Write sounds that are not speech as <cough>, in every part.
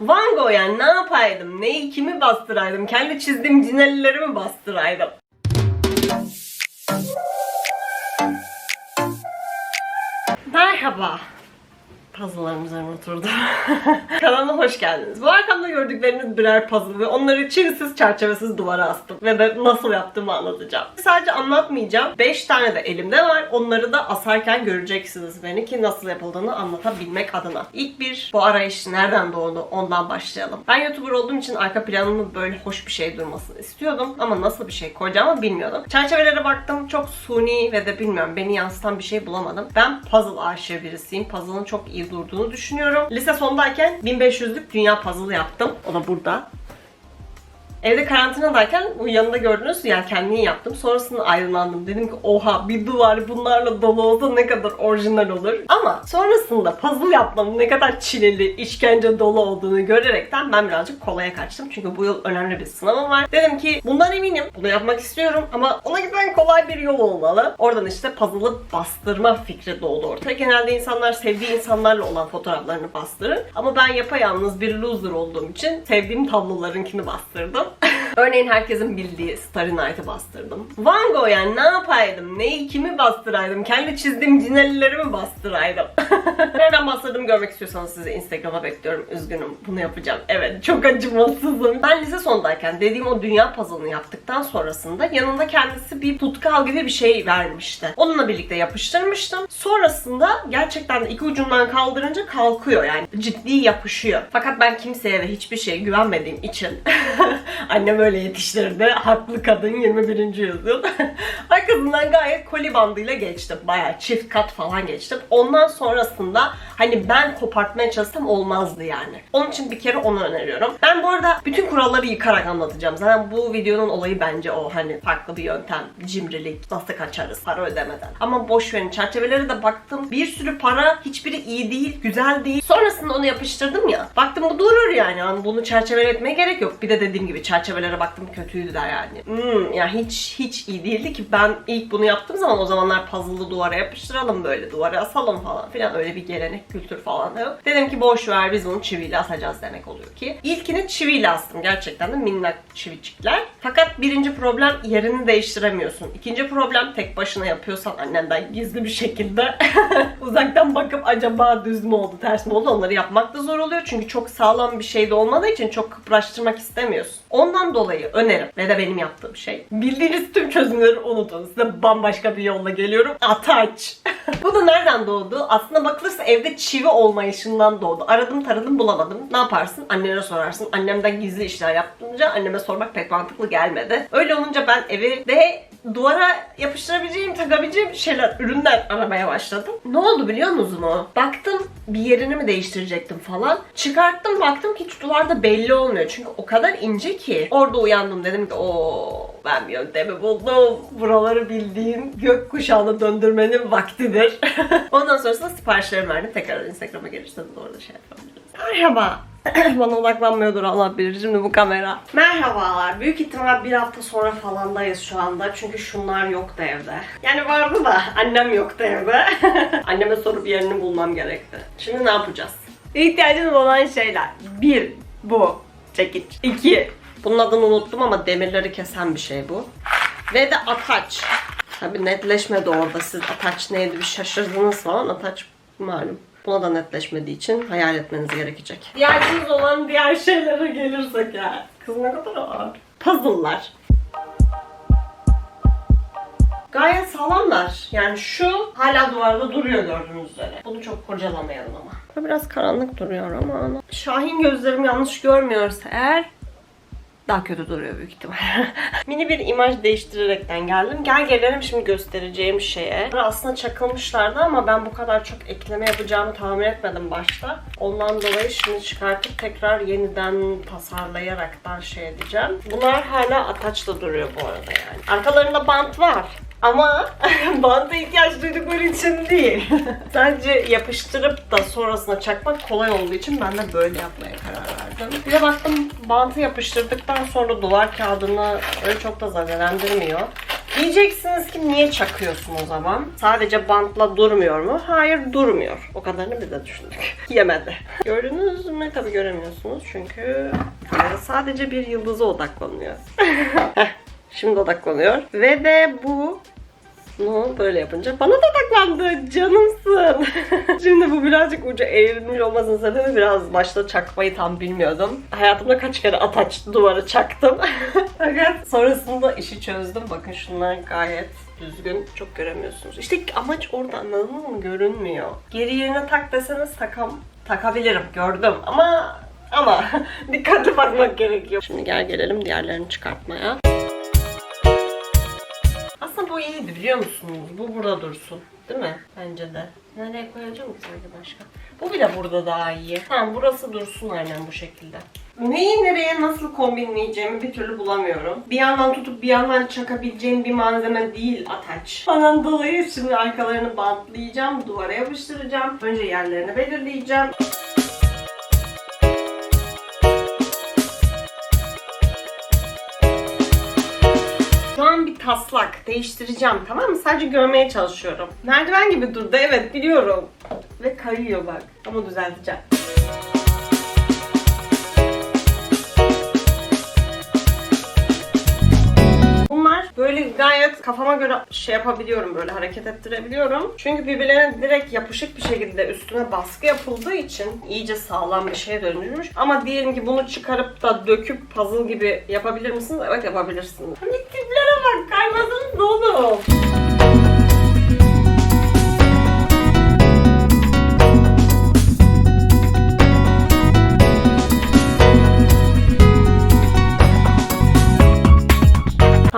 Van Gogh yani ne yapaydım? Neyi kimi bastıraydım? Kendi çizdiğim cinellileri mi bastıraydım? Merhaba. Puzzle'larım üzerine oturdu. <laughs> Kanalıma hoş geldiniz. Bu arkamda gördükleriniz birer puzzle ve onları çivisiz çerçevesiz duvara astım. Ve ben nasıl yaptığımı anlatacağım. Sadece anlatmayacağım. 5 tane de elimde var. Onları da asarken göreceksiniz beni ki nasıl yapıldığını anlatabilmek adına. İlk bir bu arayış nereden doğdu ondan başlayalım. Ben YouTuber olduğum için arka planımı böyle hoş bir şey durmasını istiyordum. Ama nasıl bir şey koyacağımı bilmiyordum. Çerçevelere baktım. Çok suni ve de bilmiyorum beni yansıtan bir şey bulamadım. Ben puzzle aşığı birisiyim. Puzzle'ın çok iyi durduğunu düşünüyorum. Lise sondayken 1500'lük dünya puzzle yaptım. O da burada. Evde karantinadayken yanında gördüğünüz yelkenliği yaptım. Sonrasında aydınlandım. Dedim ki oha bir duvar bunlarla dolu olsa ne kadar orijinal olur. Ama sonrasında puzzle yapmanın ne kadar çileli, işkence dolu olduğunu görerekten ben birazcık kolaya kaçtım. Çünkü bu yıl önemli bir sınavım var. Dedim ki bundan eminim. Bunu yapmak istiyorum ama ona giden kolay bir yol olmalı. Oradan işte puzzle'ı bastırma fikri doğdu ortaya. Genelde insanlar sevdiği insanlarla olan fotoğraflarını bastırır. Ama ben yapayalnız bir loser olduğum için sevdiğim tablolarınkini bastırdım. <laughs> Örneğin herkesin bildiği Starry Night'ı bastırdım. Van Gogh yani ne yapaydım? Neyi kimi bastıraydım? Kendi çizdiğim cinellileri mi bastıraydım? <laughs> Nereden bastırdım görmek istiyorsanız sizi Instagram'a bekliyorum. Üzgünüm bunu yapacağım. Evet çok acımasızım. Ben lise sondayken dediğim o dünya puzzle'ını yaptıktan sonrasında yanında kendisi bir tutkal gibi bir şey vermişti. Onunla birlikte yapıştırmıştım. Sonrasında gerçekten iki ucundan kaldırınca kalkıyor yani ciddi yapışıyor. Fakat ben kimseye ve hiçbir şeye güvenmediğim için <laughs> annem öyle yetiştirdi. Haklı kadın 21. yüzyıl. <laughs> Arkasından gayet koli bandıyla geçtim. Bayağı çift kat falan geçtim. Ondan sonrasında hani ben kopartmaya çalışsam olmazdı yani. Onun için bir kere onu öneriyorum. Ben bu arada bütün kuralları yıkarak anlatacağım. Zaten bu videonun olayı bence o hani farklı bir yöntem. Cimrilik, nasıl kaçarız para ödemeden. Ama boş verin çerçevelere de baktım. Bir sürü para hiçbiri iyi değil, güzel değil. Sonrasında onu yapıştırdım ya. Baktım bu durur yani. yani bunu çerçeveletmeye gerek yok. Bir de dediğim gibi çerçevelere baktım kötüydü der yani. Hmm, yani hiç hiç iyi değildi ki ben ilk bunu yaptığım zaman o zamanlar puzzle'lı duvara yapıştıralım böyle duvara asalım falan filan öyle bir gelenek kültür falan yok. Dedim ki boş ver biz bunu çiviyle asacağız demek oluyor ki. İlkini çiviyle astım gerçekten de minnak çivicikler. Fakat birinci problem yerini değiştiremiyorsun. İkinci problem tek başına yapıyorsan annenden gizli bir şekilde <laughs> uzaktan bakıp acaba düz mü oldu ters mi oldu onları yapmak da zor oluyor. Çünkü çok sağlam bir şey de olmadığı için çok kıpraştırmak istemiyorsun. Ondan dolayı önerim ve de benim yaptığım şey. Bildiğiniz tüm çözümleri unutun. Size bambaşka bir yolla geliyorum. Ataç. <laughs> <laughs> Bu da nereden doğdu? Aslında bakılırsa evde çivi olmayışından doğdu. Aradım taradım bulamadım. Ne yaparsın? Annene sorarsın. Annemden gizli işler yaptığınca anneme sormak pek mantıklı gelmedi. Öyle olunca ben evi de duvara yapıştırabileceğim, takabileceğim şeyler, ürünler aramaya başladım. Ne oldu biliyor musunuz mu? Baktım bir yerini mi değiştirecektim falan. Çıkarttım baktım ki hiç duvarda belli olmuyor. Çünkü o kadar ince ki. Orada uyandım dedim ki o ben bir yöntemi buldum. Buraları bildiğim gökkuşağına döndürmenin vaktidir. <laughs> Ondan sonrasında siparişlerimi verdim. Tekrar Instagram'a gelirseniz orada şey yapabiliriz. Merhaba. <clears throat> Bana odaklanmıyordur Allah bilir şimdi bu kamera. Merhabalar. Büyük ihtimal bir hafta sonra falandayız şu anda. Çünkü şunlar yoktu evde. Yani vardı da annem yoktu evde. <laughs> Anneme sorup yerini bulmam gerekti. Şimdi ne yapacağız? İhtiyacınız olan şeyler. Bir, bu. Çekiç. İki, bunun adını unuttum ama demirleri kesen bir şey bu. Ve de ataç. Tabi netleşmedi orada. Siz ataç neydi bir şaşırdınız falan. Ataç malum. Buna da netleşmediği için hayal etmeniz gerekecek. İhtiyacınız olan diğer şeylere gelirsek ya. Kız ne kadar ağır. Puzzle'lar. Gayet sağlamlar. Yani şu hala duvarda duruyor gördüğünüz üzere. Bunu çok kurcalamayalım ama. Biraz karanlık duruyor ama. Şahin gözlerim yanlış görmüyorsa eğer daha kötü duruyor büyük ihtimal. <laughs> Mini bir imaj değiştirerekten geldim. Gel gelelim şimdi göstereceğim şeye. Aslında çakılmışlardı ama ben bu kadar çok ekleme yapacağımı tahmin etmedim başta. Ondan dolayı şimdi çıkartıp tekrar yeniden tasarlayaraktan şey edeceğim. Bunlar hala ataçla duruyor bu arada yani. Arkalarında bant var. Ama <laughs> banta ihtiyaç duydukları için değil. <laughs> Sadece yapıştırıp da sonrasında çakmak kolay olduğu için ben de böyle yapmaya karar verdim. Bir de baktım bantı yapıştırdıktan sonra duvar kağıdını öyle çok da zadelendirmiyor. Diyeceksiniz ki niye çakıyorsun o zaman? Sadece bantla durmuyor mu? Hayır durmuyor. O kadarını biz de düşündük. <laughs> Yemedi. Gördünüz mü? Tabii göremiyorsunuz çünkü sadece bir yıldıza odaklanıyor. Şimdi odaklanıyor. Ve de bu No, böyle yapınca bana da odaklandı. Canımsın. <laughs> Şimdi bu birazcık ucu eğrilmiş olmasının sebebi biraz başta çakmayı tam bilmiyordum. Hayatımda kaç kere ataç duvara çaktım. <laughs> Fakat sonrasında işi çözdüm. Bakın şunlar gayet düzgün. Çok göremiyorsunuz. İşte amaç orada anladınız mı? Görünmüyor. Geri yerine tak deseniz takam takabilirim. Gördüm ama ama <laughs> dikkatli bakmak gerekiyor. Şimdi gel gelelim diğerlerini çıkartmaya. Bu iyiydi biliyor musunuz? Bu burada dursun. Değil mi? Bence de. Nereye koyacağım ki başka? Bu bile burada daha iyi. Tamam burası dursun aynen bu şekilde. Neyi nereye nasıl kombinleyeceğimi bir türlü bulamıyorum. Bir yandan tutup bir yandan çakabileceğim bir malzeme değil ataç. Ondan dolayı şimdi arkalarını bantlayacağım, duvara yapıştıracağım. Önce yerlerini belirleyeceğim. Şu an bir taslak değiştireceğim tamam mı? Sadece görmeye çalışıyorum. Merdiven gibi durdu evet biliyorum. Ve kayıyor bak ama düzelteceğim. Böyle gayet kafama göre şey yapabiliyorum böyle hareket ettirebiliyorum. Çünkü birbirlerine direkt yapışık bir şekilde üstüne baskı yapıldığı için iyice sağlam bir şeye dönüşmüş. Ama diyelim ki bunu çıkarıp da döküp puzzle gibi yapabilir misiniz? Evet yapabilirsiniz. Hani tiplere bak kaymasın dolu.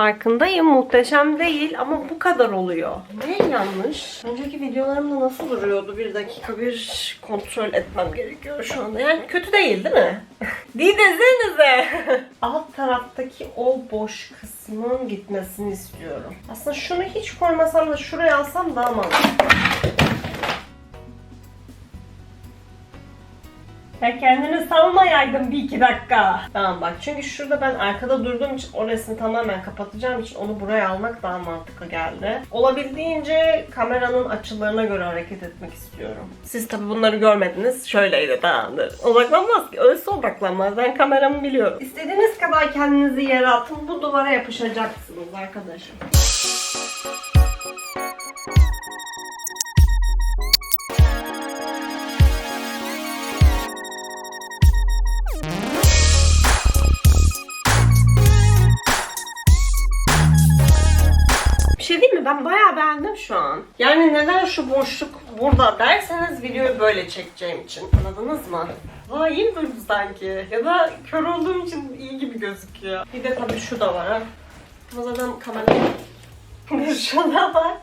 Farkındayım muhteşem değil ama bu kadar oluyor. Ne yanlış? Önceki videolarımda nasıl duruyordu? Bir dakika bir kontrol etmem gerekiyor şu anda. Yani kötü değil değil mi? <laughs> değil desenize. <laughs> Alt taraftaki o boş kısmın gitmesini istiyorum. Aslında şunu hiç koymasam da şuraya alsam daha mantıklı. Ya kendini salmayaydın bir iki dakika. Tamam bak çünkü şurada ben arkada durduğum için orasını tamamen kapatacağım için onu buraya almak daha mantıklı geldi. Olabildiğince kameranın açılarına göre hareket etmek istiyorum. Siz tabi bunları görmediniz. Şöyleydi tamamdır. Odaklanmaz ki. Öyleyse odaklanmaz. Ben kameramı biliyorum. İstediğiniz kadar kendinizi yere atın. Bu duvara yapışacaksınız arkadaşım. Ben bayağı beğendim şu an. Yani neden şu boşluk burada derseniz videoyu böyle çekeceğim için. Anladınız mı? Mi durdu sanki? Ya da kör olduğum için iyi gibi gözüküyor. Bir de tabii şu da var ha. Ama zaten kamera <laughs> şu da var.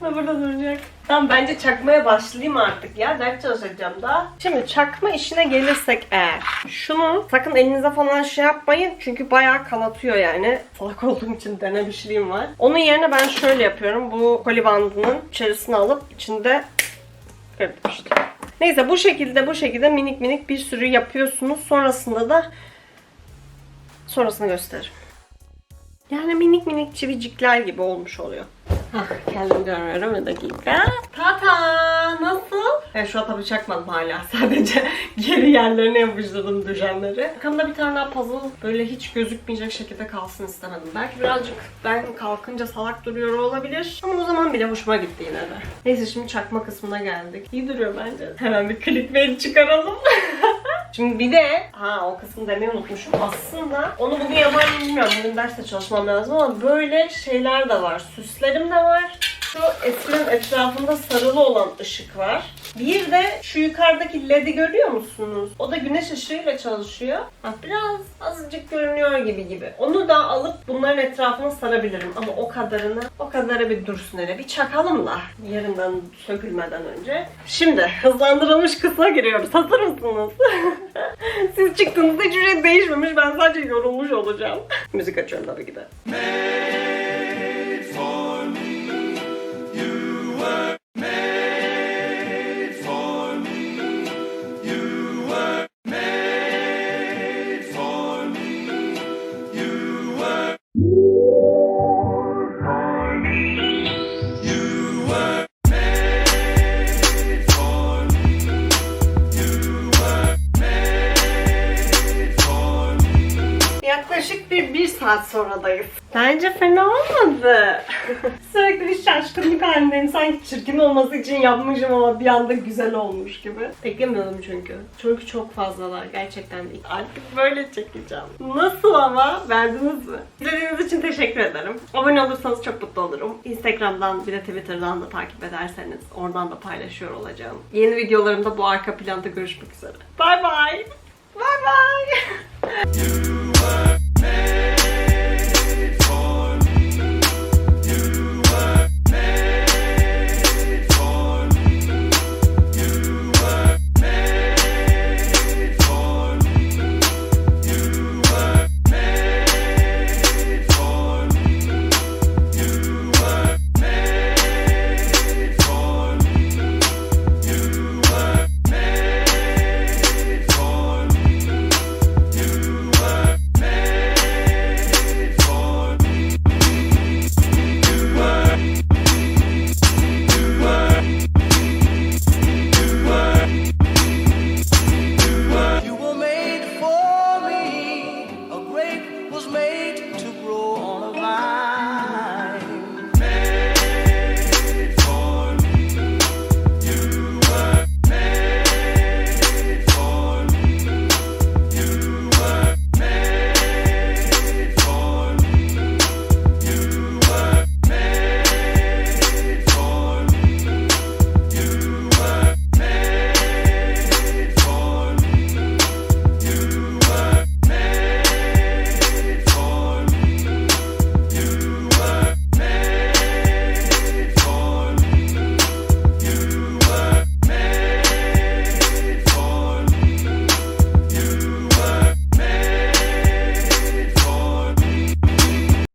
Burada duracak. Tamam bence çakmaya başlayayım artık ya. Ders çalışacağım daha. Şimdi çakma işine gelirsek eğer. Şunu sakın elinize falan şey yapmayın. Çünkü bayağı kanatıyor yani. Salak olduğum için denemişliğim var. Onun yerine ben şöyle yapıyorum. Bu koli bandının içerisine alıp içinde kırdım işte. Neyse bu şekilde bu şekilde minik minik bir sürü yapıyorsunuz. Sonrasında da sonrasını gösteririm. Yani minik minik çivicikler gibi olmuş oluyor. <laughs> Hah, kendim görmüyorum bir dakika. Tata nasıl? Evet şu an tabii çakmadım hala. <laughs> Sadece geri yerlerine yapıştırdım düşenleri. Arkamda bir tane daha puzzle böyle hiç gözükmeyecek şekilde kalsın istemedim. Belki birazcık ben kalkınca salak duruyor olabilir. Ama o zaman bile hoşuma gitti yine de. Neyse şimdi çakma kısmına geldik. İyi duruyor bence. Hemen bir clickbait çıkaralım. <laughs> Şimdi bir de ha o kısmı demeyi unutmuşum. Aslında onu bugün yapar bilmiyorum. Bugün derste çalışmam lazım ama böyle şeyler de var. Süslerim de var. Şu eskinin etrafında sarılı olan ışık var. Bir de şu yukarıdaki led'i görüyor musunuz? O da güneş ışığıyla çalışıyor. Biraz azıcık görünüyor gibi gibi. Onu da alıp bunların etrafına sarabilirim. Ama o kadarını, o kadarı bir dursun hele. Bir çakalım da yerinden sökülmeden önce. Şimdi hızlandırılmış kısma giriyoruz. Hazır mısınız? <laughs> Siz çıktığınızda hiçbir şey değişmemiş. Ben sadece yorulmuş olacağım. Müzik açıyorum tabii ki de. Sonradayız. Bence fena olmadı. <laughs> Sürekli bir şaşkınlık halindeyim. Sanki çirkin olması için yapmışım ama bir anda güzel olmuş gibi. Beklemiyordum çünkü. Çünkü çok fazlalar gerçekten. Artık böyle çekeceğim. Nasıl ama? Beğendiniz mi? İzlediğiniz için teşekkür ederim. Abone olursanız çok mutlu olurum. Instagram'dan bir de Twitter'dan da takip ederseniz oradan da paylaşıyor olacağım. Yeni videolarımda bu arka planda görüşmek üzere. Bye bye. Bye bye. <laughs>